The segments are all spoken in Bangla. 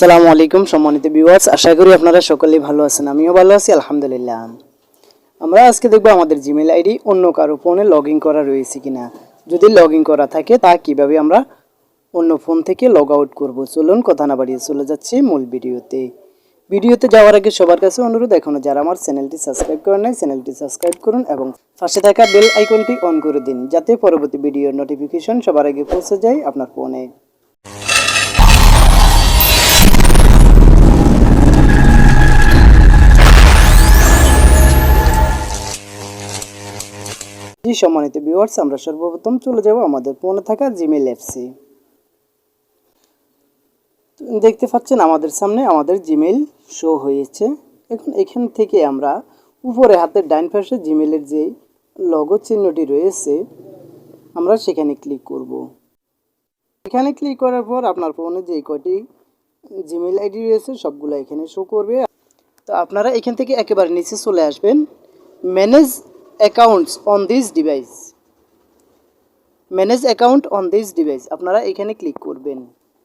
আসসালামু আলাইকুম সম্মানিত ভিউয়ার্স আশা করি আপনারা সকলেই ভালো আছেন, আমিও ভালো আছি, আলহামদুলিল্লাহ। আমরা আজকে দেখব আমাদের জিমেল আইডি অন্য কারও ফোনে লগ করা রয়েছে কিনা। যদি লগ করা থাকে, তা কীভাবে আমরা অন্য ফোন থেকে লগ আউট করব? চলুন, কথা না বাড়িয়ে চলে যাচ্ছি মূল ভিডিওতে। ভিডিওতে যাওয়ার আগে সবার কাছে অনুরোধ, এখনও যারা আমার চ্যানেলটি সাবস্ক্রাইব করেন নাই চ্যানেলটি সাবস্ক্রাইব করুন এবং পাশে থাকা বেল আইকনটি অন করে দিন, যাতে পরবর্তী ভিডিওর নোটিফিকেশন সবার আগে পৌঁছে যায় আপনার ফোনে জি, সম্মানিত ভিউয়ার্স আমরা সর্বপ্রথম চলে যাব আমাদের ফোনে থাকা জিমেল অ্যাপসে দেখতে পাচ্ছেন আমাদের সামনে আমাদের জিমেল শো হয়েছে। এখন এখান থেকে আমরা উপরে হাতের ডাইন পাশে জিমেলের যে লগো চিহ্নটি রয়েছে, আমরা সেখানে ক্লিক করব। এখানে ক্লিক করার পর আপনার ফোনে যে কয়টি জিমেল আইডি রয়েছে, সবগুলো এখানে শো করবে। তো আপনারা এখান থেকে একেবারে নিচে চলে আসবেন। Manage accounts on this device manage account on this device আপনারা এখানে ক্লিক করবেন।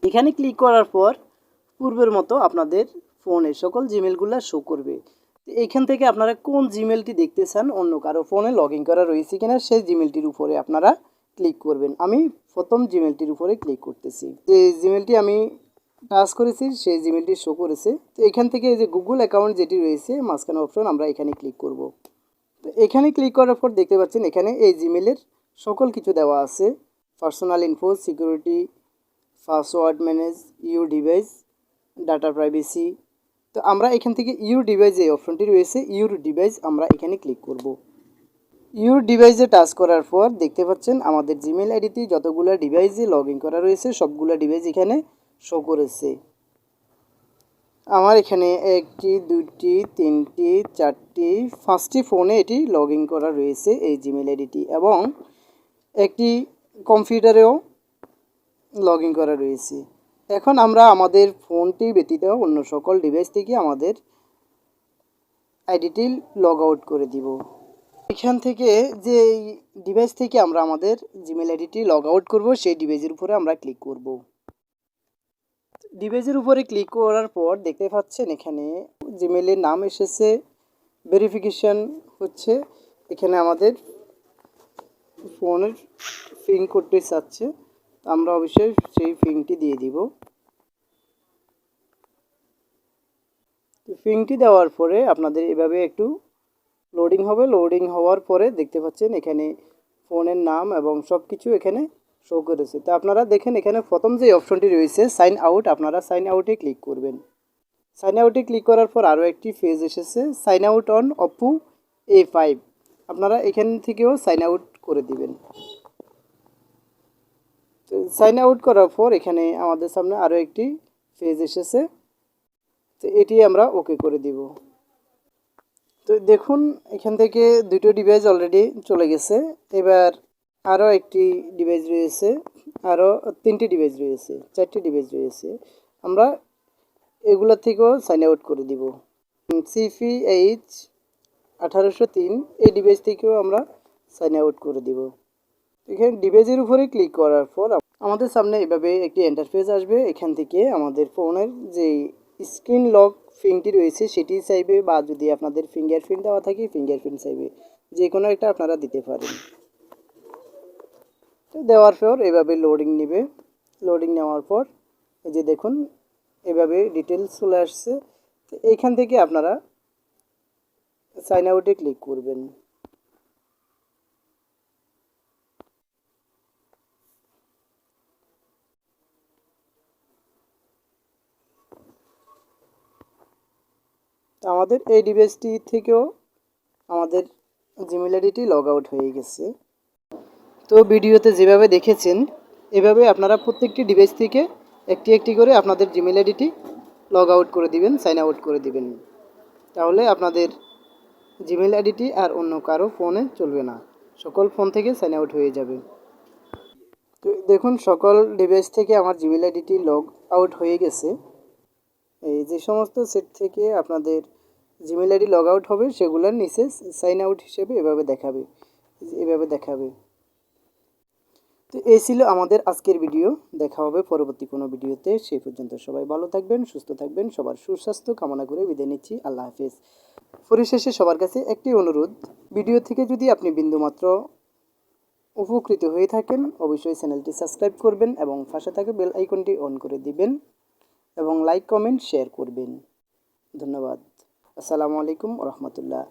এখানে ক্লিক করার পর পূর্বের মতো আপনাদের ফোনে সকল জিমেলগুলো শো করবে। এখান থেকে আপনারা কোন জিমেলটি দেখতে চান, অন্য কারও ফোনে লগ ইন করা রয়েছে কিনা, সেই জিমেলটির উপরে আপনারা ক্লিক করবেন। আমি প্রথম জিমেলটির উপরে ক্লিক করতেছি। যে জিমেলটি আমি টাচ করেছি, সেই জিমেলটি শো করেছে। তো এখান থেকে এই যে গুগল অ্যাকাউন্ট যেটি রয়েছে, মাঝখানে অপশন আমরা এখানে ক্লিক করব। তো এখানে ক্লিক করার পর দেখতে পাচ্ছেন এখানে এই জিমেলের সকল কিছু দেওয়া আছে। Personal info security password manage you device data privacy তো আমরা এখান থেকে ইউর ডিভাইস এই অপশনটি রয়েছে। ইউর ডিভাইস আমরা এখানে ক্লিক করব। ইউর ডিভাইসে টাচ করার পর দেখতে পাচ্ছেন আমাদের জিমেল আইডিতে যতগুলো ডিভাইসে লগ করা রয়েছে, সবগুলো ডিভাইস এখানে শো করেছে। আমার এখানে একটি, দুটি, তিনটি, চারটি, পাঁচটি ফোনে এটি লগ ইন করা রয়েছে এই জিমেল আইডিটি এবং একটি কম্পিউটারেও লগ ইন করা রয়েছে। এখন আমরা আমাদের ফোনটি ব্যতীত অন্য সকল ডিভাইস থেকে আমাদের আইডিটি লগ আউট করে দিব। এখান থেকে যে ডিভাইস থেকে আমরা আমাদের জিমেল আইডিটি লগ আউট করব, সেই ডিভাইসের উপরে আমরা ক্লিক করব। ডিভাইসের উপরে ক্লিক করার পর দেখতে পাচ্ছেন এখানে জিমেলের নাম এসেছে ভেরিফিকেশান হচ্ছে। এখানে আমাদের ফোনের ফিং করতে চাচ্ছে আমরা অবশ্যই সেই ফিংটি দিয়ে দিব। ফিংটি দেওয়ার পরে আপনাদের এভাবে একটু লোডিং হবে। লোডিং হওয়ার পরে দেখতে পাচ্ছেন এখানে ফোনের নাম এবং সব কিছু এখানে শো করেছে। তো আপনারা দেখেন এখানে প্রথম যে অপশনটি রয়েছে সাইন আউট আপনারা সাইন আউটে ক্লিক করবেন। সাইন আউটে ক্লিক করার পর আরও একটি ফেজ এসেছে সাইন আউট অন অপু এ ফাইভ আপনারা এখান থেকেও সাইন আউট করে দিবেন। তো সাইন আউট করার পর এখানে আমাদের সামনে আরও একটি ফেজ এসেছে, তো এটি আমরা ওকে করে দিব। তো দেখুন, এখান থেকে দুটো ডিভাইস অলরেডি চলে গেছে। এবার আরও একটি ডিভাইস রয়েছে, আরও তিনটি ডিভাইস রয়েছে, চারটি ডিভাইস রয়েছে। আমরা এগুলোর থেকেও সাইন আউট করে দিব। সিপি এইচ আঠারোশো তিন, এই ডিভাইস থেকেও আমরা সাইন আউট করে দিব। এখানে ডিভাইসের উপরে ক্লিক করার পর আমাদের সামনে এভাবে একটি ইন্টারফেস আসবে। এখান থেকে আমাদের ফোনের যে স্ক্রিন লক ফিংটি রয়েছে, সেটি চাইবে বা যদি আপনাদের ফিঙ্গারপ্রিন্ট দেওয়া থাকে ফিঙ্গারপ্রিন্ট চাইবে। যে কোনো একটা আপনারা দিতে পারেন। তো দেওয়ার পর এভাবে লোডিং নেবে। লোডিং নেওয়ার পর এই যে দেখুন, এভাবে ডিটেলস চলে আসছে। তো এইখান থেকে আপনারা সাইন আউটে ক্লিক করবেন। আমাদের এই ডিভাইসটি থেকেও আমাদের জিমেল আইডিটি লগ আউট হয়ে গেছে। তো ভিডিওতে যেভাবে দেখেছেন, এভাবে আপনারা প্রত্যেকটি ডিভাইস থেকে একটি একটি করে আপনাদের জিমেল আইডিটি লগ আউট করে দিবেন সাইন আউট করে দিবেন। তাহলে আপনাদের জিমেল আইডিটি আর অন্য কারও ফোনে চলবে না। সকল ফোন থেকে সাইন আউট হয়ে যাবে। তো দেখুন, সকল ডিভাইস থেকে আমার জিমেল আইডিটি লগ আউট হয়ে গেছে। এই যে সমস্ত সেট থেকে আপনাদের জিমেল আইডি লগ আউট হবে, সেগুলোর নিচে সাইন আউট হিসেবে এভাবে দেখাবে। এভাবে দেখাবে। তো এই ছিল আমাদের আজকের ভিডিও। দেখা হবে পরবর্তী কোনো ভিডিওতে। সেই পর্যন্ত সবাই ভালো থাকবেন, সুস্থ থাকবেন, সবার সুস্বাস্থ্য কামনা করে বিদায় নিচ্ছি। আল্লাহ হাফিজ। পরিশেষে সবার কাছে একটি অনুরোধ। ভিডিও থেকে যদি আপনি বিন্দুমাত্র উপকৃত হয়ে থাকেন, অবশ্যই চ্যানেলটি সাবস্ক্রাইব করবেন এবং পাশে থাকা বেল আইকনটি অন করে দিবেন এবং লাইক, কমেন্ট, শেয়ার করবেন। ধন্যবাদ। আসসালামু আলাইকুম রহমতুল্লাহ।